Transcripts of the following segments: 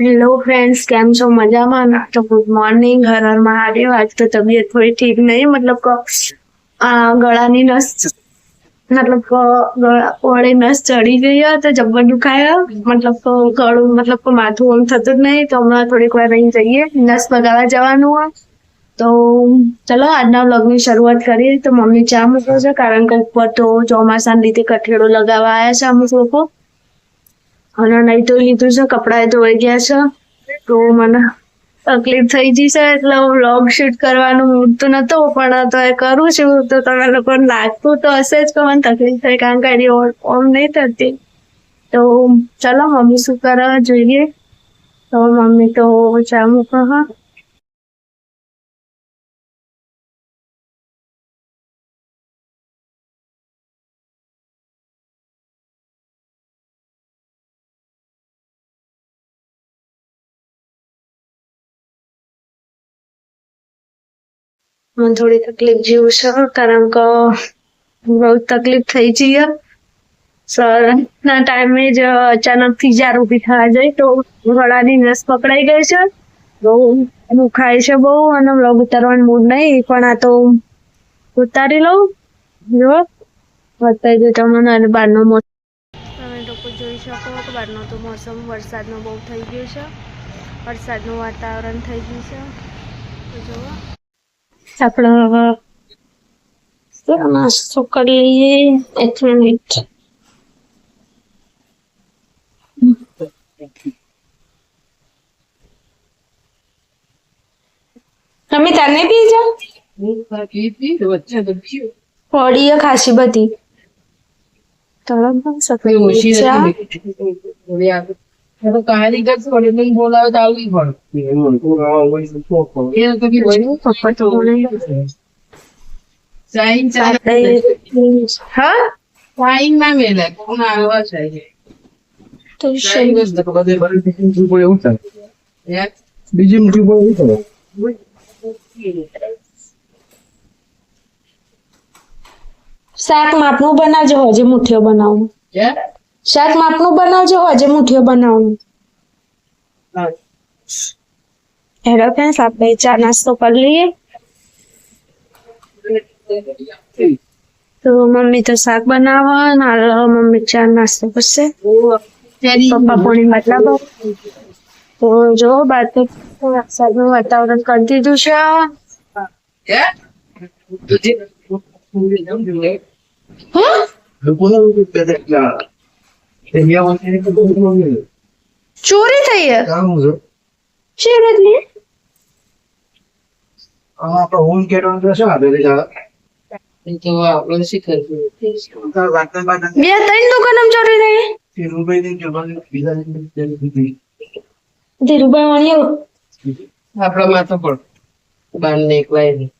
Hello friends કેમ છો? મજામાં? ના તો ગુડ મોર્નિંગ હર હર મહાદેવ. આજ તો તબિયત થોડી ઠીક નહીં, મતલબ કે ગળાની નસ, મતલબ વડે નસ ચડી ગઈ તો જબ્બર દુખાયા મતલબ તો ગળું, મતલબ કે, માથું ઓમ થતું જ નહીં. તો હમણાં થોડીક વાર રહી જઈએ, નસ બગાડવા જવાનું હોય. તો ચલો, આજના વ્લોગની શરૂઆત કરીએ. તો મમ્મી ચા મૂકો છે, કારણ કે ઉપર તો ચોમાસાના લીધે કઠેડો લગાવવા આવ્યા છે અમુક લોકો. અને નહીં તો લીધું છે કપડાં ધોઈ ગયા છે. તો મને તકલીફ થઈ ગઈ છે, એટલે હું વ્લોગ શૂટ કરવાનું મૂડ તો નતો, પણ તો એ કરું છું. તો તમે લોકોને લાગતું તો હશે જ કે મને તકલીફ થઈ, કારણ કે એની ઓમ નહીં થતી. તો ચલો, મમ્મી શું કરે, જોઈએ. તો મમ્મી તો ચા મૂકો હા. મને થોડી તકલીફ જેવું છે, કારણ કે બહુ તકલીફ થઈ જઈએ સર ના ટાઈમે જ અચાનકથી જાર ઊભી થવા જાય તો ગળાની નસ પકડાઈ ગઈ છે. બહુ દુખાય છે બહુ અને બ્લોગ ઉતારવાનું મૂડ નહીં, પણ આ તો ઉતારી લઉં. જો, બતાવી દઉં તમને અને બહારનો મોસમ તમે લોકો જોઈ શકો કે બહારનો તો મોસમ વરસાદનો બહુ થઈ ગયો છે. વરસાદનું વાતાવરણ થઈ ગયું છે. જુઓ. આપણે હવે નાસ્તો કરી લઈએ એક મિનિટ. તમે તને પી જા પડી એ ખાસી બધી. તરત સફેદ ચા પપ્પા તો આવી તો શેમ? બીજી એવું કરો શાક માપનું બનાવજો હજી મુઠ્ઠીઓ બનાવું. શાક માપનું બનાવજો આજે મુઠીઓ બનાવું હેલો ફ્રેન્ડ્સ આપણે ચા નાસ્તો કરી લઈએ. તો મમ્મી તો શાક બનાવો ને મમ્મી ચા નાસ્તો કરશે. પપ્પા પોણી બદલાવો. તો જો બાદ તો વરસાદનું વાતાવરણ કરી દીધું છે. હા? ચોરી થઈ છે છે આમાં આપણે હોમ કેટવાનું તો શું જા બે ત્રણ દુકાનમાં ચોરી થઈ ધીરુભાઈ આપણા માથા પર બાર ને એકલાય નહીં.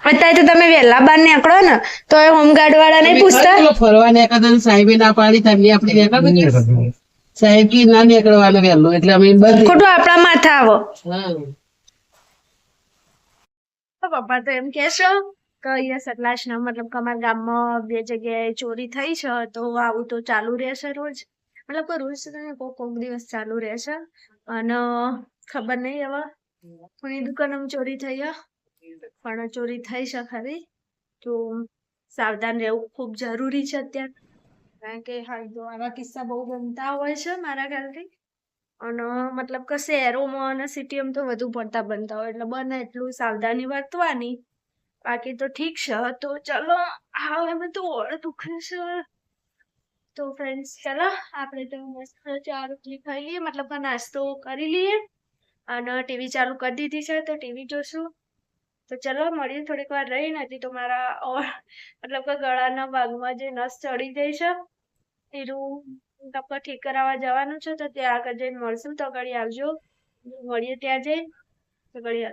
અત્યારે તો તમે વહેલા બાર નીકળો ને તો એ હોમગાર્ડ વાળા ને પૂછતા. ફરવા નીકળતા સાહેબે ના પાડી તમને આપણે સાહેબ કી ના નીકળવાનું વહેલું એટલે અમે બધું ખોટું આપણા માથે આવો. પપ્પા તો એમ કેશો કે અહીંયા સતલાસના મતલબ કે અમારા ગામમાં બે જગ્યાએ ચોરી થઈ છે તો આવું તો ચાલુ રહેશે રોજ. મતલબ કે રોજ કોક કોક દિવસ ચાલુ રહેશે. અને ખબર નહીં હવે. કોની દુકાનમાં ચોરી થઈ છે પણ ચોરી થઈ ખરી તો સાવધાન રહેવું ખૂબ જરૂરી છે અત્યારે. કારણ કે હાલ તો આવા કિસ્સા બહુ બનતા હોય છે મારા ખ્યાલથી. અને મતલબ કે શહેરોમાં અને સિટીમાં તો વધુ પડતા બનતા હોય. એટલે બને એટલું સાવધાની વર્તવાની. બાકી તો ઠીક છે. તો ચલો હવે બધું ઓળ દુખે છે. તો ફ્રેન્ડ્સ ચલો, આપણે તો મસ્ત ચાર રોટલી ખાઈ લઈએ મતલબ કે નાસ્તો કરી લઈએ. અને ટીવી ચાલુ કરી દીધી છે. તો ટીવી જોશું. તો ચલો, મળીએ થોડીક વાર રહી નથી તો મારા મતલબ કે ગળાના ભાગમાં જે નસ ચડી ગઈ છે, એનું ટપકા ઠીક કરાવવા જવાનું છે. તો ત્યાં આગળ જઈને મળશું. તો ઘડી આવજો. મળીએ ત્યાં જઈને. તો ઘડી